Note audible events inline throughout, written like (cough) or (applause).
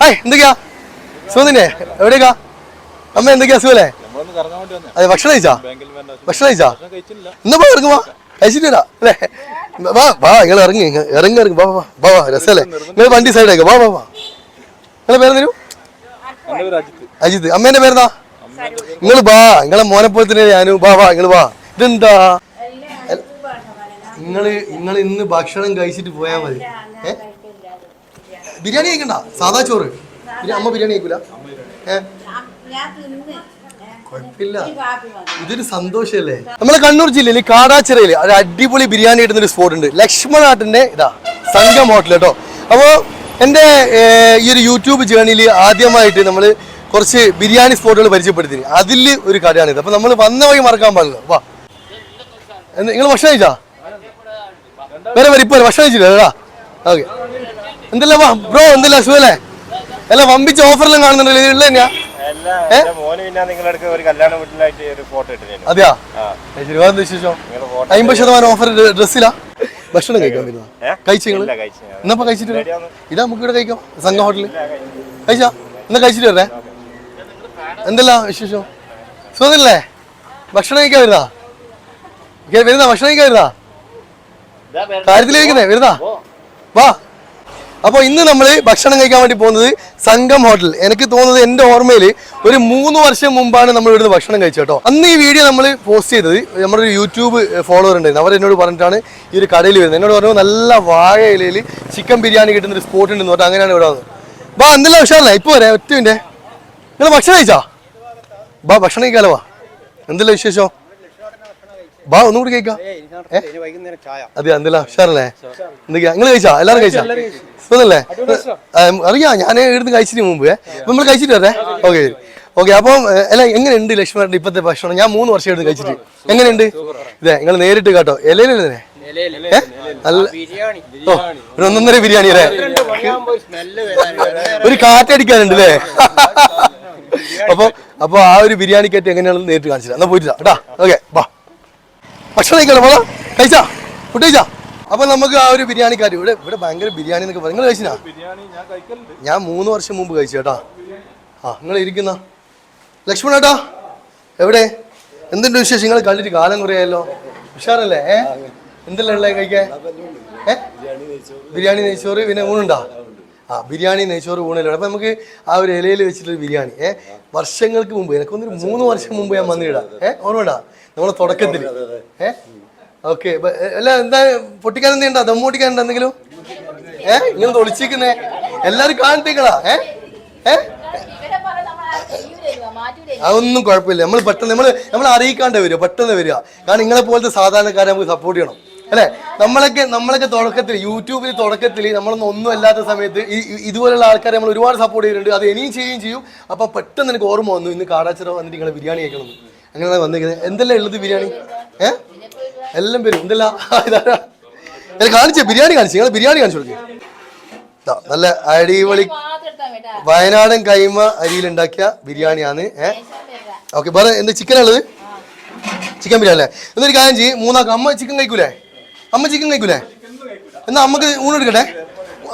Hi എന്തൊക്കെയാ? സുഖത്തിനെ എവിടേക്കാ അമ്മ എന്തൊക്കെയാ? സുഖല്ലേ? അതെ ഭക്ഷണം കഴിച്ചാ? ഭക്ഷണം കഴിച്ചാ? ഭക്ഷണം കഴിച്ചില്ല എന്നാ പോ ഇറങ്ങുവാ കഴിച്ചിട്ട് വരാ അല്ലേ? വാ വാ നിങ്ങൾ ഇറങ്ങി ഇറങ്ങി ഇറങ്ങി. വാ വാ വാ വാ രസമല്ലേ നിങ്ങൾ വണ്ടി സൈഡേക്ക് വാ വാ വാ. നിങ്ങളെ പേരെന്തരും അജിത്ത് അമ്മേന്റെ പേരെന്താ? നിങ്ങൾ വാ നിങ്ങളെ മോനെ പോലെ തന്നെ ഞാനും. വാ വാ നിങ്ങൾ വാ. ഇതെന്താ? നിങ്ങൾ നിങ്ങൾ ഇന്ന് ഭക്ഷണം കഴിച്ചിട്ട് പോയാ മതി. ഏ? ബിരിയാണി കഴിക്കണ്ട. സാധാ ചോറ്. അമ്മ ബിരിയാണി കഴിക്കൂല? ഏഹ് ഇതൊരു സന്തോഷല്ലേ? നമ്മളെ കണ്ണൂർ ജില്ലയിൽ കാടാച്ചിറയിൽ ഒരു അടിപൊളി ബിരിയാണി കിട്ടുന്ന ഒരു സ്പോട്ട് ഉണ്ട്. ലക്ഷ്മണാട്ടിന്റെ ഇതാ സംഘം ഹോട്ടൽ കേട്ടോ അപ്പോൾ എന്റെ ഈ ഒരു യൂട്യൂബ് ജേണിയിൽ ആദ്യമായിട്ട് നമ്മൾ കുറച്ച് ബിരിയാണി സ്പോട്ടുകൾ പരിചയപ്പെടുത്തി അതിൽ ഒരു കടയാണിത് അപ്പോൾ നമ്മൾ വന്ന വഴി മറക്കാൻ പാടില്ല. വാ. നിങ്ങൾ ഭക്ഷണം കഴിച്ചാ? വേറെ വരെ ഇപ്പോൾ ഭക്ഷണം കഴിച്ചില്ല? ഓക്കെ. എന്തല്ല വാ ബ്രോ എന്തല്ല സുഖല്ലേ അല്ല വമ്പിച്ച ഓഫറെല്ലാം കാണുന്നുണ്ടല്ലോ ഇതിലുള്ള തന്നെയാ അല്ല എന്റെ മോന് പിന്നെ നിങ്ങളുടെ അടുത്ത് ഒരു കല്യാണ വീട്ടിലായിട്ട് ഒരു ഫോട്ടോ ഇട്ടിരുന്നു. അതെയാ? വേറെന്താ വിശേഷം? ഫോട്ടോ അമ്പത് ശതമാനം ഓഫർ ഡ്രസ്സിലാ? ഭക്ഷണം കഴിക്കാൻ വരുന്ന ഏ? കഴിച്ചു ഇല്ല നിങ്ങൾ എന്നപ്പോ കഴിച്ചിട്ട് ഇതാ നമുക്ക് ഇവിടെ കഴിക്കാം സംഘ ഹോട്ടലിൽ കഴിച്ചു. എന്നാ കഴിച്ചിട്ട് വരേ എന്തല്ല വിശേഷം? സുഖമില്ലേ ഭക്ഷണം കഴിക്കാൻ വരുന്നാ? വരുന്ന വരുന്നാ? ഭക്ഷണം കഴിക്കാൻ വരുന്നാ? കാര്യത്തിലിരിക്കുന്നേ വരുന്നാ? വാ. അപ്പോൾ ഇന്ന് നമ്മൾ ഭക്ഷണം കഴിക്കാൻ വേണ്ടി പോകുന്നത് സംഘം ഹോട്ടൽ. എനിക്ക് തോന്നുന്നത് എന്റെ ഓർമ്മയിൽ ഒരു മൂന്ന് വർഷം മുമ്പാണ് നമ്മൾ ഇവിടുന്ന് ഭക്ഷണം കഴിച്ചത് കേട്ടോ. അന്ന് ഈ വീഡിയോ നമ്മൾ പോസ്റ്റ് ചെയ്തത് നമ്മുടെ ഒരു യൂട്യൂബ് ഫോളോവർ ഉണ്ടായിരുന്നു. അവർ എന്നോട് പറഞ്ഞിട്ടാണ് ഈ ഒരു കടയിൽ വരുന്നത്. എന്നോട് പറഞ്ഞു നല്ല വാഴ ഇലയിൽ ചിക്കൻ ബിരിയാണി കിട്ടുന്ന ഒരു സ്പോട്ട് ഉണ്ടെന്ന് പറഞ്ഞാൽ അങ്ങനെയാണ് ഇവിടെ വന്നത്. ബാ എന്തെല്ലാം ഉഷാറല്ല? ഇപ്പോൾ വരാം ഒറ്റ നിങ്ങൾ ഭക്ഷണം കഴിച്ചാ? ബാ ഭക്ഷണം കഴിക്കാലോ വാ. എന്തെല്ലാം വിശേഷം? വാ ഒന്നും കൂടി കഴിക്കാം? അതെ എന്തെല്ലാം ഉഷാറല്ലേ? എന്തൊക്കെയാ നിങ്ങൾ കഴിച്ചാ? എല്ലാവരും കഴിച്ചാ? സുഖല്ലേ? അറിയാം. ഞാൻ ഇവിടുന്ന് കഴിച്ചിട്ട് മുമ്പ്. നമ്മൾ കഴിച്ചിട്ട് വരേ ഓക്കെ. ഓക്കെ അപ്പം അല്ല എങ്ങനെയുണ്ട് ലക്ഷ്മണന്റെ ഇപ്പത്തെ ഭക്ഷണം? ഞാൻ മൂന്ന് വർഷം എടുത്ത് കഴിച്ചിട്ട്. എങ്ങനെയുണ്ട്? ഇതെ നിങ്ങൾ നേരിട്ട് കേട്ടോ. ഇലയിലല്ലേ ഏ? നല്ല ഓ ഒരു ഒന്നൊന്നര ബിരിയാണി അല്ലേ? ഒരു കാറ്റടിക്കാനുണ്ട് അല്ലേ? അപ്പൊ അപ്പൊ ആ ഒരു ബിരിയാണി കയറ്റി എങ്ങനെയാണെന്ന് നേരിട്ട് കാണിച്ചില്ല എന്നാ പോയിട്ടില്ല കേട്ടാ? ഓക്കെ വാ ഭക്ഷണം കഴിക്കണം മോളെ കഴിച്ചാ? ഫുഡ് കഴിച്ചാ? അപ്പൊ നമുക്ക് ആ ഒരു ബിരിയാണിക്കാർ ഇവിടെ ഇവിടെ ഭയങ്കര ബിരിയാണി എന്നൊക്കെ പറഞ്ഞു നിങ്ങൾ കഴിച്ചിനാ? ബിരിയാണി ഞാൻ മൂന്ന് വർഷം മുമ്പ് കഴിച്ചു കേട്ടാ. ആ നിങ്ങൾ ഇരിക്കുന്ന? ലക്ഷ്മണ ഏട്ടാ എവിടെ? എന്തുണ്ട് വിശേഷം? നിങ്ങൾ കണ്ടിട്ട് കാലം കുറയായല്ലോ. ഉഷാറല്ലേ? ഏ? എന്തെല്ലാം ഉള്ളത് കഴിക്കാൻ? ഏ? ബിരിയാണി നെയ്ച്ചോറ് പിന്നെ ഊണുണ്ടാ? ആ ബിരിയാണി നെയ്ച്ചോറ് ഊണല്ലോ അപ്പൊ നമുക്ക് ആ ഒരു ഇലയിൽ വെച്ചിട്ടൊരു ബിരിയാണി ഏ? വർഷങ്ങൾക്ക് മുമ്പ് എനിക്കൊന്നൊരു മൂന്ന് വർഷം മുമ്പ് ഞാൻ വന്നിടാം. ഏ? ഓർമ്മടാ നമ്മളെ തുടക്കത്തിൽ ഏ? ഓക്കെ അല്ല എന്താ പൊട്ടിക്കാൻ എന്താ ദം പൊട്ടിക്കാൻ എന്തെങ്കിലും? ഏ? ഇങ്ങനെ തൊളിച്ചിരിക്കുന്നേ എല്ലാരും കാണിട്ടേക്കടാ ഏ? ഏ? അതൊന്നും കുഴപ്പമില്ല. നമ്മൾ പെട്ടെന്ന് നമ്മൾ നമ്മൾ അറിയിക്കാണ്ട് വരിക പെട്ടെന്ന് വരിക. കാരണം നിങ്ങളെ പോലത്തെ സാധാരണക്കാരെ നമുക്ക് സപ്പോർട്ട് ചെയ്യണം. അല്ലെ? നമ്മളൊക്കെ നമ്മളൊക്കെ തുടക്കത്തിൽ യൂട്യൂബിൽ തുടക്കത്തിൽ നമ്മളൊന്നും ഒന്നും അല്ലാത്ത സമയത്ത് ഈ ഇതുപോലുള്ള ആൾക്കാരെ നമ്മൾ ഒരുപാട് സപ്പോർട്ട് ചെയ്തിട്ടുണ്ട്. അത് ഇനിയും ചെയ്യുകയും ചെയ്യും. അപ്പൊ പെട്ടെന്ന് എനിക്ക് ഓർമ്മ വന്നു. ഇന്ന് കാടാച്ചിറ വന്നിട്ട് നിങ്ങളെ ബിരിയാണി കഴിക്കണം അങ്ങനെ അങ്ങനെയാണ് വന്നിരിക്കുന്നത് എന്തെല്ലാം ഉള്ളത് ബിരിയാണി? ഏ? എല്ലാം പേരും. എന്തെല്ലാം? കാണിച്ചേ. ബിരിയാണി കാണിച്ചു. നിങ്ങൾ ബിരിയാണി കാണിച്ചു കൊടുക്കുക നല്ല അടിപൊളി വയനാടൻ കൈമ അരിയിലുണ്ടാക്കിയ ബിരിയാണിയാണ്. വരാ ഓക്കെ വേറെ എന്താ ചിക്കൻ ഉള്ളത്? ചിക്കൻ ബിരിയാണി അല്ലേ? എന്നൊരു കാര്യം ചെയ്യും. മൂന്നാക്കം അമ്മ ചിക്കൻ കഴിക്കൂലേ? അമ്മ ചിക്കൻ കഴിക്കൂലേ? എന്നാ അമ്മയ്ക്ക് ഊണ് എടുക്കട്ടെ?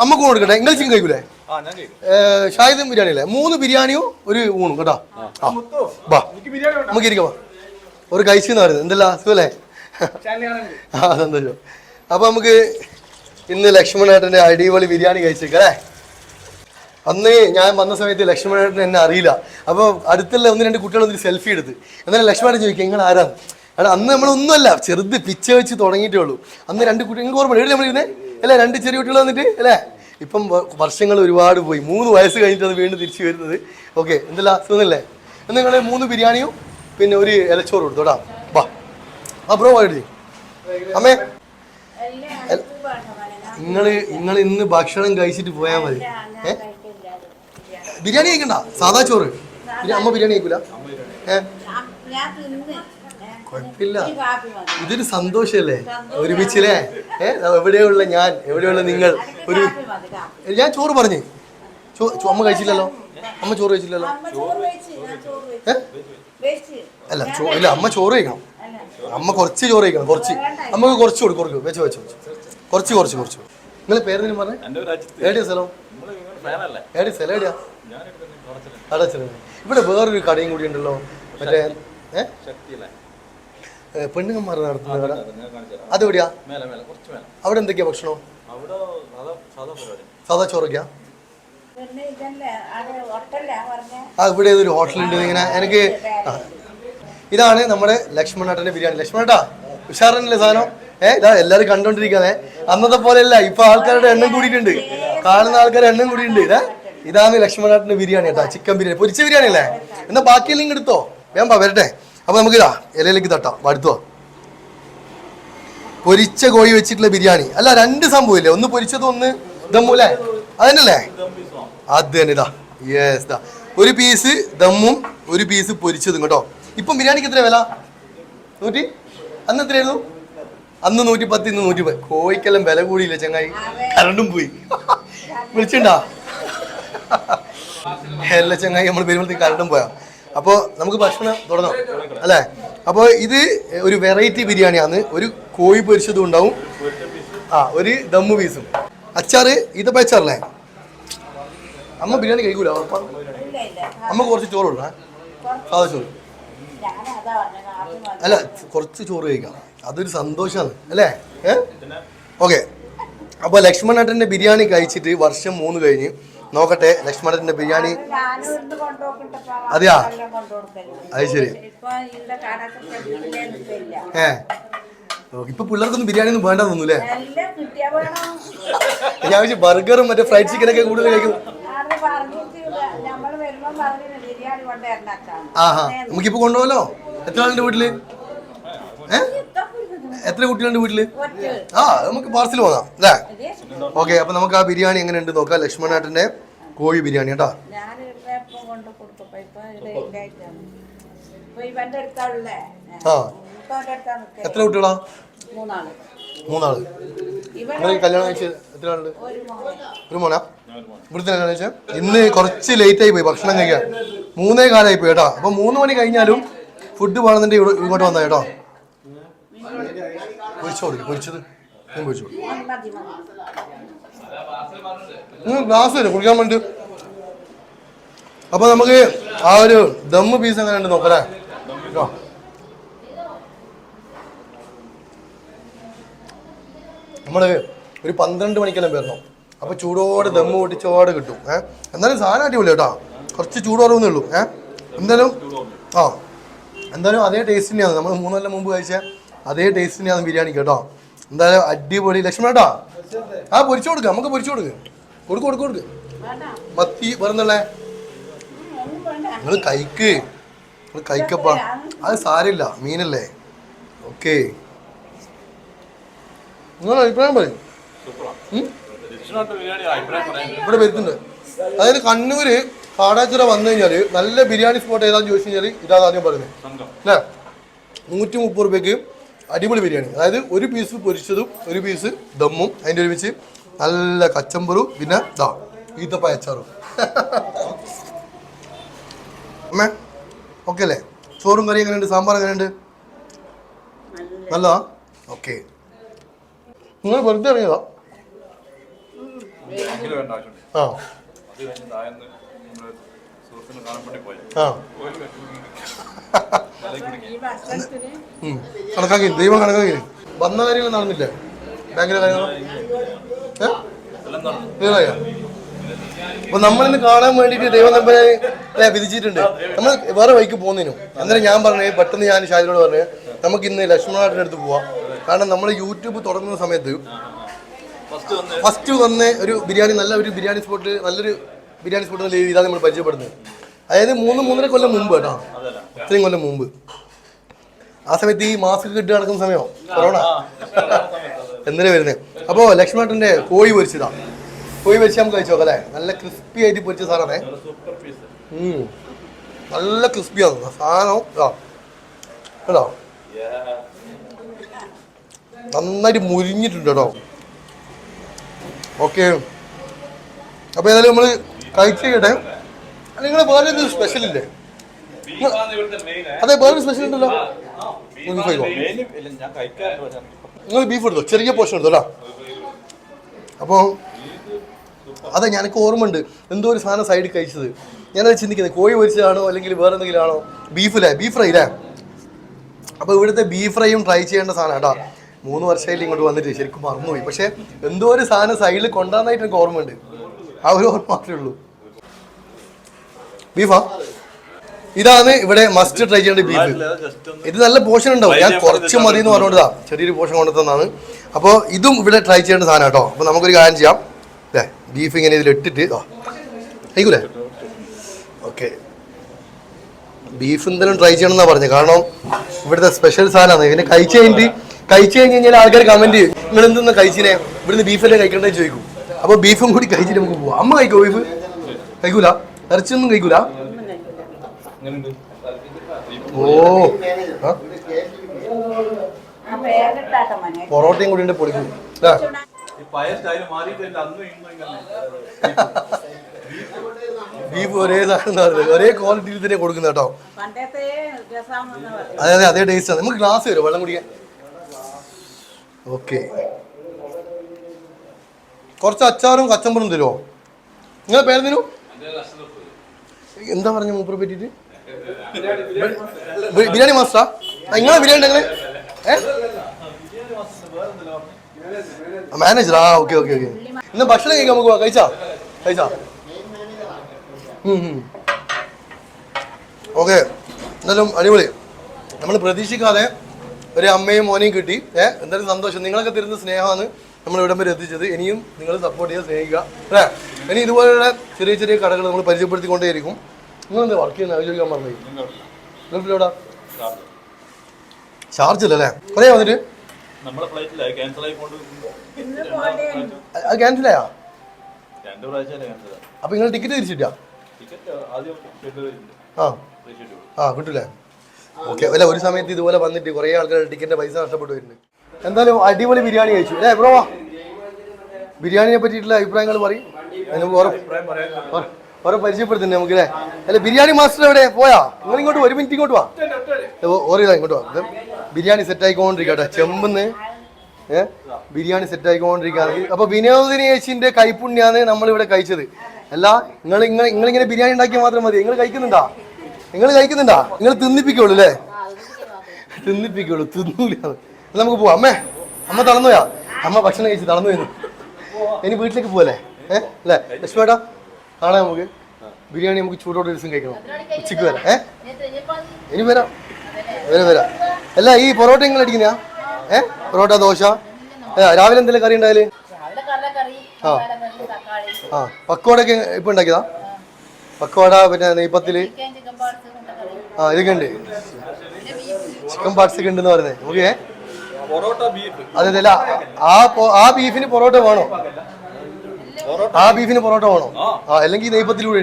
അമ്മയ്ക്ക് ഊണ് എടുക്കട്ടെ? നിങ്ങൾ ചിക്കൻ കഴിക്കൂലേ? ഷാഹിദും ബിരിയാണി അല്ലേ? മൂന്ന് ബിരിയാണിയും ഒരു ഊണും കേട്ടോ? ആ. വാ നമുക്ക് ഇരിക്കാം വാ. ഒരു കഴിച്ചെന്ന് പറയുന്നത്. എന്തല്ല? സുഖല്ലേ? ആ സന്തോഷം. അപ്പൊ നമുക്ക് ഇന്ന് ലക്ഷ്മണേട്ടന്റെ അടിപൊളി ബിരിയാണി കഴിച്ചേക്കല്ലേ അന്ന് ഞാൻ വന്ന സമയത്ത് ലക്ഷ്മണേട്ടൻ എന്നെ അറിയില്ല. അപ്പോൾ അടുത്തുള്ള ഒന്ന് രണ്ട് കുട്ടികൾ സെൽഫി എടുത്ത്. എന്നാലും ലക്ഷ്മണേട്ടൻ ചോദിക്കുക നിങ്ങൾ ആരാണ് കാരണം അന്ന് നമ്മളൊന്നുമല്ല ചെറുത് പിച്ച വെച്ച് തുടങ്ങിയിട്ടേ ഉള്ളൂ. അന്ന് രണ്ട് കുട്ടി നിങ്ങൾക്ക് ഓർമ്മ എവിടെ നമ്മളിരുന്നേ അല്ലേ രണ്ട് ചെറിയ കുട്ടികൾ വന്നിട്ട് അല്ലേ? ഇപ്പം വർഷങ്ങൾ ഒരുപാട് പോയി. മൂന്ന് വയസ്സ് കഴിഞ്ഞിട്ടാണ് വീണ്ടും തിരിച്ചു വരുന്നത്. ഓക്കെ എന്തല്ല? സുഖമല്ലേ? എന്ന് നിങ്ങൾ മൂന്ന് ബിരിയാണിയും പിന്നെ ഒരു ഇലച്ചോറ് കൊടുത്തോടാ വാ. ആ ബ്രോ വാടി അമ്മേ. നിങ്ങൾ നിങ്ങൾ ഇന്ന് ഭക്ഷണം കഴിച്ചിട്ട് പോയാൽ മതി. ഏ? ബിരിയാണി കഴിക്കണ്ട. സാധാ ചോറ്. അമ്മ ബിരിയാണി കഴിക്കൂല? ഏ, കുഴപ്പമില്ല. ഇതൊരു സന്തോഷല്ലേ? ഒരുമിച്ചില്ലേ? ഏ? എവിടെയുള്ള ഞാൻ? എവിടെയുള്ള നിങ്ങൾ? ഒരു ഞാൻ ചോറ് പറഞ്ഞു. അമ്മ കഴിച്ചില്ലല്ലോ? അമ്മ ചോറ് കഴിച്ചില്ലല്ലോ? അമ്മ ചോറ് വെച്ച് ഞാൻ ചോറ് വെച്ച് വെച്ച് അല്ല ചോ ഇല്ല അമ്മ ചോറ് കഴിക്കണം. അല്ല. അമ്മ കുറച്ച് ചോറ് കഴിക്കണം കുറച്ച്. അമ്മയ്ക്ക് കുറച്ച് കൊടുക്കും കുറച്ച് വെച്ച് വെച്ച് വെച്ച്. കുറച്ച് കുറച്ച് കുറച്ച്. നിങ്ങൾ പേരെന്തിനും പറഞ്ഞു? ഏടിയ സ്ഥലം? ഏടിയ സ്ഥലം കുറച്ചില്ല അടച്ചത് ഇവിടെ വേറൊരു കടയും കൂടി ഉണ്ടല്ലോ. മറ്റേ ഏഹ് ശക്തിയല്ലേ? പെണ്ണുങ്ങന്മാർ നടത്തുന്ന കട. അത് എവിടെയാ അതെവിടെയാ? മേലെ മേലെ കുറച്ച് മേലെ. അവിടെ എന്തൊക്കെയാ ഭക്ഷണം? അവിടെ സാധാ സാധാ പരിപാടി. സാധാ ചോറൊക്കെയാ? ആ ഇവിടെ ഏതൊരു ഹോട്ടലുണ്ട് ഇങ്ങനെ? എനിക്ക്. ഇതാണ് നമ്മുടെ ലക്ഷ്മണേട്ടന്റെ ബിരിയാണി. ലക്ഷ്മണേട്ടാ ഉഷാറല്ലേ സാധനം? ഏഹ് ഇതാ എല്ലാരും കണ്ടോണ്ടിരിക്കാതെ അന്നത്തെ പോലെയല്ല ഇപ്പൊ ആൾക്കാരുടെ എണ്ണം കൂടിയിട്ടുണ്ട്. കാണുന്ന ആൾക്കാരുടെ എണ്ണം കൂടിയിട്ടുണ്ട്. ഇതാ ഇതാണ് ലക്ഷ്മണേട്ടന്റെ ബിരിയാണി കേട്ടോ ചിക്കൻ ബിരിയാണി പൊരിച്ച ബിരിയാണി അല്ലേ എന്നാ ബാക്കിയെല്ലാം ഇങ്ങെടുത്തോ എടുത്തോ. വേം വരട്ടെ. അപ്പൊ നമുക്ക് ഇതാ ഇലയിലേക്ക് തട്ടാം. അടുത്തോ പൊരിച്ച കോഴി വെച്ചിട്ടുള്ള ബിരിയാണി. അല്ല രണ്ട് സംഭവം ഇല്ലേ ഒന്ന് പൊരിച്ചതും ഒന്ന് ദമ്മുല്ലേ അതന്നല്ലേ അത് തന്നെ ഇതാ. യെസ് ദാ ഒരു പീസ് ദമ്മും ഒരു പീസ് പൊരിച്ചതും കേട്ടോ. ഇപ്പം ബിരിയാണിക്ക് എത്ര വില? നൂറ്റി? അന്ന് എത്രയായിരുന്നു? അന്ന് നൂറ്റി പത്ത് ഇന്ന് നൂറ്റി പത്ത് കോഴിക്കെല്ലാം വില കൂടിയില്ല ചങ്ങായി? കരണ്ടും പോയി. വിളിച്ചിണ്ടാ എല്ലാ ചങ്ങായി നമ്മൾ വരുമ്പോഴത്തേക്ക് കരണ്ടും പോയാ. അപ്പോൾ നമുക്ക് ഭക്ഷണം തുടങ്ങാം അല്ലേ? അപ്പോൾ ഇത് ഒരു വെറൈറ്റി ബിരിയാണിയാണ്. ഒരു കോഴി പൊരിച്ചതും ഉണ്ടാവും. ആ ഒരു ദമ്മു പീസും. അച്ചാറ് ഇതപ്പം അച്ചാറല്ലേ? അമ്മ ബിരിയാണി കഴിക്കൂല അമ്മ കുറച്ച് ചോറ് കൊടുക്കണേ സാധാ ചോറ്. അല്ല കുറച്ച് ചോറ് കഴിക്കാം അതൊരു സന്തോഷമാണ് അല്ലേ? ഏ? ഓക്കെ. അപ്പോൾ ലക്ഷ്മണേട്ടന്റെ ബിരിയാണി കഴിച്ചിട്ട് വർഷം മൂന്ന് കഴിഞ്ഞ് നോക്കട്ടെ ലക്ഷ്മണത്തിന്റെ ബിരിയാണി. അതെയാ? അത് ശരി. ഏ. ഇപ്പൊ പിള്ളേർക്കൊന്നും ബിരിയാണി ഒന്നും വേണ്ട തോന്നൂലേ ഞാൻ വെച്ച് ബർഗറും മറ്റേ ഫ്രൈഡ് ചിക്കൻ ഒക്കെ കൂടുതൽ കഴിക്കും. ആഹാ നമുക്കിപ്പോ കൊണ്ടുപോകലോ? എത്ര ആളുണ്ട് വീട്ടിൽ? എത്ര കുട്ടികളുണ്ട് വീട്ടിൽ? ആ നമുക്ക് പാർസൽ പോകാം അല്ലേ? ഓക്കെ അപ്പൊ നമുക്ക് ആ ബിരിയാണി എങ്ങനെ ഉണ്ട് നോക്കാം ലക്ഷ്മണേട്ടന്റെ. കോഴി ബിരിയാണി കേട്ടോ. ആ. എത്ര കുട്ടികളാ? മൂന്നാൾ. ഇവിടെ നിങ്ങൾ കല്യാണം കഴിച്ചത് എത്ര ആളുണ്ട്? ഒരു മോനെ? ഇവിടുത്തെ കല്യാണം കഴിച്ചത് ഇന്ന് കുറച്ച് ലേറ്റ് ആയി പോയി ഭക്ഷണം കഴിക്കാൻ. മൂന്നേ കാലമായി പോയി കേട്ടോ. അപ്പൊ മൂന്ന് മണി കഴിഞ്ഞാലും ഫുഡ് വേണമെന്നുണ്ടെങ്കിൽ ഇവിടെ- ഇങ്ങോട്ട് വന്നാ കേട്ടോ. പൊരിച്ചു കൊടുക്കും പൊരിച്ചത്? ഞാൻ പൊരിച്ചോളൂ. ഗ്ലാസ് വരും കുടിക്കാൻ വേണ്ടി അപ്പൊ നമുക്ക് ആ ഒരു ദമ്മ് പീസ് എങ്ങനെ ഉണ്ട് നോക്കല്ലേ നമ്മൾ ഒരു പന്ത്രണ്ട് മണിക്കെല്ലാം വരണം. അപ്പൊ ചൂടോടെ ദമ്മ് പൊട്ടിച്ചോടെ കിട്ടും. ഏഹ് എന്നാലും സാധനം അടിപൊളി കേട്ടോ. കുറച്ച് ചൂടോറവുന്നേ ഉള്ളൂ. ഏഹ് എന്തായാലും ആ. എന്തായാലും അതേ ടേസ്റ്റ് തന്നെയാണ്. നമ്മൾ മൂന്നെല്ലാം മുമ്പ് കഴിച്ച അതേ ടേസ്റ്റ് തന്നെയാണ് ബിരിയാണി കേട്ടോ. എന്തായാലും അടിപൊളി. ലക്ഷ്മണ കേട്ടോ ആ പൊരിച്ചു കൊടുക്ക നമുക്ക് പൊരിച്ചു കൊടുക്ക. കൊടുക്ക് കൊടുക്ക് കൊടുക്ക്. വേണ്ട. മത്തി പറഞ്ഞല്ലേ നിങ്ങൾ കൈക്ക് നിങ്ങൾ കൈക്കപ്പ അത് സാരില്ല മീനല്ലേ. ഓക്കെ. നിങ്ങൾ അഭിപ്രായം പറയും. ഇവിടെ വരുന്നുണ്ട്. അതായത് കണ്ണൂര് കാടാച്ചിറ വന്നു കഴിഞ്ഞാൽ നല്ല ബിരിയാണി സ്പോട്ട് ഏതാന്ന് ചോദിച്ചു കഴിഞ്ഞാൽ ഇതാ ആദ്യം പറയുന്നത് അല്ലേ? നൂറ്റി മുപ്പത് റുപ്യക്ക് അടിപൊളി ബിരിയാണി. അതായത് ഒരു പീസ് പൊരിച്ചതും ഒരു പീസ് ദമ്മും അതിന്റെ ഒരുമിച്ച് നല്ല കച്ചമ്പറും പിന്നെ ദാ ഈത്തപ്പ അച്ചാറും. അമ്മേ ഓക്കെ അല്ലേ? ചോറും കറിയും എങ്ങനെയുണ്ട്? സാമ്പാർ എങ്ങനെയുണ്ട്? നല്ലതാ? ഓക്കെ നിങ്ങൾ വെറുതെ ഇറങ്ങിയതാ? ആ അത് കഴിഞ്ഞ് താഴെന്ന് നമ്മൾ സുഹൃത്തിനെ കാണാൻ വേണ്ടി പോയി ആ. കണക്കാക്കി ദൈവം കണക്കാക്കി. വന്ന കാര്യങ്ങൾ നടന്നില്ല? ബാങ്കിലെ കാര്യങ്ങൾ? ക്ലിയറായോ അപ്പൊ നമ്മളിന്ന് കാണാൻ വേണ്ടിട്ട് ദൈവം അല്ലെ വിധിച്ചിട്ടുണ്ട്. നമ്മൾ വേറെ വഴിക്ക് പോകുന്നതിനും. അന്നേരം ഞാൻ പറഞ്ഞു പെട്ടെന്ന് ഞാൻ ഷാജിനോട് പറഞ്ഞു നമുക്ക് ഇന്ന് ലക്ഷ്മണാട്ടിന്റെ അടുത്ത് പോവാം. കാരണം നമ്മൾ യൂട്യൂബ് തുടങ്ങുന്ന സമയത്ത് ഫസ്റ്റ് വന്ന് ഒരു ബിരിയാണി നല്ല ഒരു ബിരിയാണി സ്പോട്ട് നല്ലൊരു ബിരിയാണി സ്പോട്ട് നല്ല ഇതാണ് നമ്മൾ പരിചയപ്പെടുന്നത് അതായത് മൂന്ന് മൂന്നര കൊല്ലം മുമ്പ് കേട്ടോ ഇത്രയും കൊല്ലം മുമ്പ് ആ സമയത്ത് ഈ മാസ്ക് കിട്ടി നടക്കുന്ന സമയമോ കൊറോണ എന്തിനാ വരുന്നത് അപ്പോൾ ലക്ഷ്മണേട്ടന്റെ കോഴി പൊരിച്ചതാ കോഴി പൊരിച്ച് നമുക്ക് കഴിച്ചു നോക്കാം അല്ലേ നല്ല ക്രിസ്പി ആയിട്ട് പൊരിച്ച സാധനമേ സൂപ്പർ ക്രിസ്പി ആണ് നല്ല ക്രിസ്പിയാണ് സാധനം കേട്ടോ നന്നായിട്ട് മുരിഞ്ഞിട്ടുണ്ട് കേട്ടോ ഓക്കെ അപ്പോൾ ഏതായാലും നമ്മൾ കഴിച്ച് കേട്ടെ നിങ്ങൾ വേറെ എന്തെങ്കിലും സ്പെഷ്യൽ ഇല്ലേ? ബീഫാണ് ഇവിടുത്തെ മെയിൻ അതെ വേറെ സ്പെഷ്യൽ ഉണ്ടല്ലോ. നിങ്ങൾ ബീഫ് എടുത്തോ? ചെറിയ പോർഷൻ എടുത്തോ അപ്പോ അപ്പോൾ അതെ ഞാനൊക്കെ ഓർമ്മയുണ്ട്. എന്തോ ഒരു സാധനം സൈഡിൽ കഴിച്ചത്. ഞാനത് ചിന്തിക്കുന്നത് കോഴി പൊരിച്ചതാണോ അല്ലെങ്കിൽ വേറെ എന്തെങ്കിലും ആണോ? ബീഫില്ലേ ബീഫ് ഫ്രൈ അല്ലേ? അപ്പോൾ ഇവിടുത്തെ ബീഫ് ഫ്രൈയും ട്രൈ ചെയ്യേണ്ട സാധനം കേട്ടോ. മൂന്ന് വർഷമായിട്ട് ഇങ്ങോട്ട് വന്നിട്ട്. ശരിക്കും മറന്നുപോയി. പക്ഷേ എന്തോ ഒരു സാധനം സൈഡിൽ കൊണ്ടുവന്നായിട്ട് എനിക്ക് ഓർമ്മയുണ്ട്. ആ ഒരു ഓർമ്മ മാത്രമേ ഉള്ളൂ. ബീഫാ? ഇതാണ് ഇവിടെ മസ്റ്റ് ട്രൈ ചെയ്യേണ്ട ബീഫ് ഇത് നല്ല പോഷൻ ഉണ്ടാവും ഞാൻ കുറച്ച് മതി എന്ന് പറഞ്ഞോണ്ടാ ചെറിയൊരു പോഷൻ കൊണ്ടു തന്നാണ് അപ്പോൾ ഇതും ഇവിടെ ട്രൈ ചെയ്യേണ്ട സാധനം കേട്ടോ. അപ്പോൾ നമുക്കൊരു കാര്യം ചെയ്യാം. അല്ലേ ബീഫ് ഇങ്ങനെ ഇതിൽ ഇട്ടിട്ട് കഴിക്കൂലേ? ഓക്കെ ബീഫ് എന്തെങ്കിലും ട്രൈ ചെയ്യണം എന്നാ പറഞ്ഞത്. കാരണം ഇവിടുത്തെ സ്പെഷ്യൽ സാധനമാണ്. ഇതിനെ കഴിച്ചു കഴിഞ്ഞിട്ട് കഴിച്ചു കഴിഞ്ഞ് കഴിഞ്ഞാൽ ആൾക്കാർ കമന്റ് ചെയ്യും. നിങ്ങൾ എന്തെന്ന് കഴിച്ചിനെ? ഇവിടുന്ന് ബീഫ് എല്ലാം കഴിക്കണ്ടേ ചോദിക്കും. അപ്പോൾ ബീഫും കൂടി കഴിച്ചിട്ട് നമുക്ക് പോവാം. അമ്മ കഴിക്കോ ബീഫ് കഴിക്കൂല? ഇറച്ചിയൊന്നും കഴിക്കൂല? ഓ. പൊറോട്ടയും കൂടി ഉണ്ട് പൊളിക്കും ഇങ്ങനെ ബീഫ് ഒരേ സാധനം ഒരേ ക്വാളിറ്റിയിൽ തന്നെ കൊടുക്കുന്ന കേട്ടോ. അതെ അതെ അതേ ടേസ്റ്റ് ആണ്. നമുക്ക് ഗ്ലാസ് വരും വെള്ളം കുടിക്കാൻ. ഓക്കെ കുറച്ച് അച്ചാറും കച്ചമ്പറും തരുമോ? നിങ്ങളെ പേര് തരൂ എന്താ പറഞ്ഞ മൂപ്പറെ പറ്റിയിട്ട്? ബി- ബിരിയാണി മാസ്റ്ററാ? നിങ്ങളെ ബിരിയാണി ഏ? മാനേജർ ആ ഓക്കെ ഓക്കെ ഓക്കെ. ഇന്ന് ഭക്ഷണം കഴിക്കാൻ നമുക്ക് കഴിച്ചാ? കഴിച്ചാ? ഓക്കെ എന്തായാലും അടിപൊളി. നമ്മൾ പ്രതീക്ഷിക്കാതെ ഒരു അമ്മയും മോനെയും കിട്ടി. ഏഹ് എന്തായാലും സന്തോഷം. നിങ്ങളൊക്കെ തരുന്ന സ്നേഹമാണ്. നമ്മൾ ഇവിടം വരെ എത്തിച്ചത്. ഇനിയും നിങ്ങൾ സപ്പോർട്ട് ചെയ്യാൻ സ്നേഹിക്കുക. അല്ലേ? ഇനി ഇതുപോലെയുള്ള ചെറിയ ചെറിയ കടകൾ നമ്മൾ പരിചയപ്പെടുത്തിക്കൊണ്ടേയിരിക്കും. നിങ്ങൾ എന്താ വർക്ക് ചെയ്യുന്ന ചോദിക്കാൻ പറഞ്ഞു. ഗൾഫിലോടാ ചാർജ് അല്ലേ? പറയാ വന്നിട്ട്. ഫ്ലൈറ്റിലായി ക്യാൻസൽ ആയി അത് അത് അപ്പൊ നിങ്ങൾ ടിക്കറ്റ് തിരിച്ചിട്ടാ? ടിക്കറ്റ് ആദ്യം ഫെബ്രുവരി ആ. ആ കിട്ടൂലേ? ഓക്കെ അല്ല ഒരു സമയത്ത് ഇതുപോലെ വന്നിട്ട് കുറേ ആൾക്കാർ ടിക്കറ്റിന്റെ പൈസ നഷ്ടപ്പെട്ടു വരുന്നുണ്ട് എന്തായാലും അടിപൊളി ബിരിയാണി കഴിച്ചു. അല്ലേ ബ്രോ? ബിരിയാണിയെ പറ്റിയിട്ടുള്ള അഭിപ്രായങ്ങൾ പറയും. ഓരോ പരിചയപ്പെടുത്തുന്നേ പരിചയപ്പെടുത്തുന്നുണ്ട് നമുക്ക് അല്ലേ? അല്ല ബിരിയാണി മാസ്റ്റർ എവിടെ? പോയാ? നിങ്ങൾ ഇങ്ങോട്ട് ഒരു മിനിറ്റ് ഇങ്ങോട്ട് വാ. ഓറിയതാ ഇങ്ങോട്ട് വാ. ബിരിയാണി സെറ്റ് ആയിക്കൊണ്ടിരിക്കട്ടെ ചെമ്പെന്ന്. ഏഹ് ബിരിയാണി സെറ്റ് ആയിക്കൊണ്ടിരിക്കുകയാണ് അപ്പൊ വിനോദിനി ചേച്ചിന്റെ കൈപ്പുണ്യാണ് നമ്മൾ ഇവിടെ കഴിച്ചത്. അല്ല നിങ്ങൾ നിങ്ങൾ നിങ്ങളിങ്ങനെ ബിരിയാണി ഉണ്ടാക്കിയാൽ മാത്രം മതി. നിങ്ങൾ കഴിക്കുന്നുണ്ടാ? നിങ്ങൾ കഴിക്കുന്നുണ്ടാ? നിങ്ങൾ തിന്നിപ്പിക്കുള്ളൂ അല്ലേ? തിന്നിപ്പിക്കുള്ളൂ തിന്നൂല നമുക്ക് പോവാം. അമ്മേ അമ്മ തളർന്നുപോയാ? അമ്മ ഭക്ഷണം കഴിച്ച് തളർന്നു വരുന്നു ഇനി വീട്ടിലേക്ക് പോവല്ലേ? അല്ലേ? ലക്ഷ്മേട്ടാ കാണാം നമുക്ക് ബിരിയാണി നമുക്ക് ചൂടോടെ ദിവസം കഴിക്കണം. ഉച്ചയ്ക്ക് വരാം. ഏ? ഇനി വരാം. വരാം വരാം. അല്ല ഈ പൊറോട്ട നിങ്ങൾ അടിക്കുന്ന? ഏ? പൊറോട്ട ദോശ? രാവിലെ എന്തെങ്കിലും കറി ഉണ്ടായാൽ? ആ. ആ പക്കോടൊക്കെ ഇപ്പൊ ഉണ്ടാക്കിയതാ? പക്കോട പിന്നെ മുട്ടക്കറി ആ ഇതൊക്കെ ഉണ്ട്. ചിക്കൻ പാർട്സ് ഒക്കെ ഉണ്ടെന്ന് പറയുന്നത് ഓക്കെ പൊറോട്ട ബീഫ്. അതെ അതെ ആ ആ ബീഫിന് പൊറോട്ട വേണോ? ആ ബീഫിന് പൊറോട്ട വേണോ? ആ. അല്ലെങ്കിൽ നെയ്പത്തിലൂടെ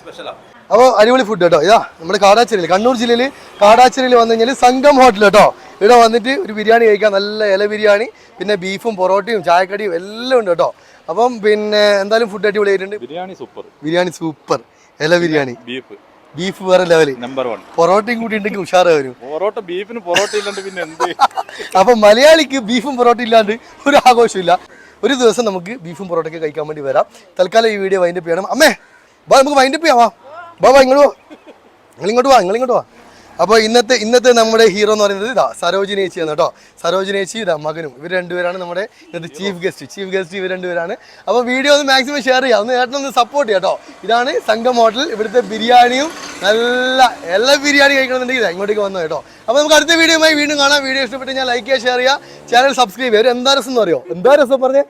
സ്പെഷ്യലാ അപ്പോൾ അടിപൊളി ഫുഡ് കേട്ടോ. ഇതാ നമ്മുടെ കാടാച്ചിറയിൽ കണ്ണൂർ ജില്ലയിൽ കാടാച്ചിറയിൽ വന്നു കഴിഞ്ഞാൽ സംഘം ഹോട്ടൽ കേട്ടോ. ഇവിടെ വന്നിട്ട് ഒരു ബിരിയാണി കഴിക്കാം നല്ല ഇല ബിരിയാണി പിന്നെ ബീഫും പൊറോട്ടയും ചായക്കടിയും എല്ലാം ഉണ്ട് കേട്ടോ. അപ്പം പിന്നെ എന്തായാലും ഫുഡ് അടിപൊളിയായിട്ടുണ്ട്. ബിരിയാണി സൂപ്പർ ബിരിയാണി സൂപ്പർ ഇല ബിരിയാണി. ബീഫ്. ബീഫ് വേറെ ലെവൽ നമ്പർ വൺ പൊറോട്ടയും കൂടി ഉണ്ടെങ്കിൽ ഉഷാറ് വരും. പൊറോട്ട ബീഫിന് പൊറോട്ട ഇല്ലാണ്ട് പിന്നെ എന്ത്? അപ്പൊ മലയാളിക്ക് ബീഫും പൊറോട്ട ഇല്ലാണ്ട് ഒരു ആഘോഷമില്ല. ഒരു ദിവസം നമുക്ക് ബീഫും പൊറോട്ടയൊക്കെ കഴിക്കാൻ വേണ്ടി വരാം. തൽക്കാലം ഈ വീഡിയോ വൈൻഡപ്പ് ചെയ്യണം. അമ്മേ ബാ നമുക്ക് വൈൻഡപ്പ് ചെയ്യാം. വാ ബാ ഇങ്ങോട്ട് വാ. നിങ്ങൾ ഇങ്ങോട്ട് വാ നിങ്ങൾ ഇങ്ങോട്ട് വാ. അപ്പോൾ ഇന്നത്തെ ഇന്നത്തെ നമ്മുടെ ഹീറോ എന്ന് പറയുന്നത് ഇതാ സരോജിനി ചേച്ചിയാണ് കേട്ടോ. സരോജിനി ചേച്ചി ഇതാ മകനും. ഇവർ രണ്ടുപേരാണ് നമ്മുടെ ഇന്നത്തെ ചീഫ് ഗസ്റ്റ് ചീഫ് ഗസ്റ്റ് ഇവർ രണ്ടുപേരാണ്. അപ്പോൾ വീഡിയോ ഒന്ന് മാക്സിമം ഷെയർ ചെയ്യാം ഒന്ന് ഏട്ടനൊന്ന് സപ്പോർട്ട് ചെയ്യാം കേട്ടോ. ഇതാണ് സംഘം ഹോട്ടൽ ഇവിടുത്തെ ബിരിയാണിയും നല്ല എല്ലാ ബിരിയാണി കഴിക്കണമെന്നുണ്ടെങ്കിൽ ഇങ്ങോട്ടേക്ക് വന്നു കേട്ടോ. അപ്പോൾ നമുക്ക് അടുത്ത വീഡിയോയുമായി വീണ്ടും കാണാം. വീഡിയോ ഇഷ്ടപ്പെട്ട് ഞാൻ ലൈക്ക് ചെയ്യുക ഷെയർ ചെയ്യുക. ചാനൽ സബ്സ്ക്രൈബ് ചെയ്യുക. എന്താ രസം എന്ന് അറിയോ? എന്താ രസം പറഞ്ഞേ?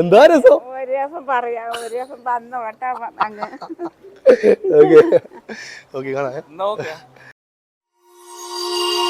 എന്താ രസം? ഒരു ദിവസം പറയാം. ഒരു ദിവസം ഓക്കെ ഓക്കെ (laughs) കാണാം. എന്നാ ഓക്കെ Música